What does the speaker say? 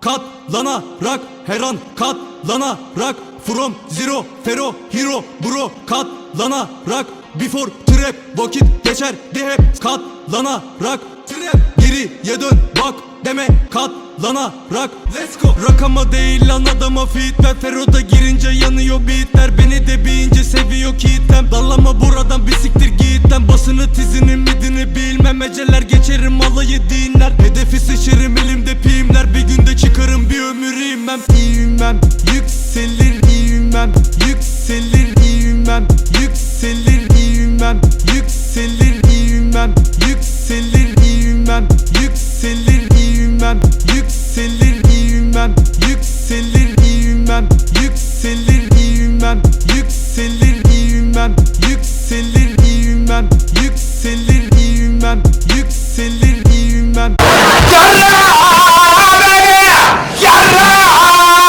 Katlanarak her an katlanarak From zero fero hero bro Katlanarak Before trap vakit geçerdi hep Katlanarak Trap geriye dön bak deme Katlanarak Let's go. Rakama değil lan adama fitler Fero'da girince yanıyor beatler Beni de bir ince seviyor kitlem. Dallama buradan bir siktir gitten Basını tizini midini bilmem Eceler geçerim alayı İvmem ivmem yükselir ivmem yükselir ivmem yükselir ivmem yükselir ivmem yükselir ivmem yükselir ivmem yükselir ivmem yükselir ivmem yükselir ivmem yükselir ivmem yükselir ivmem yükselir ivmem yükselir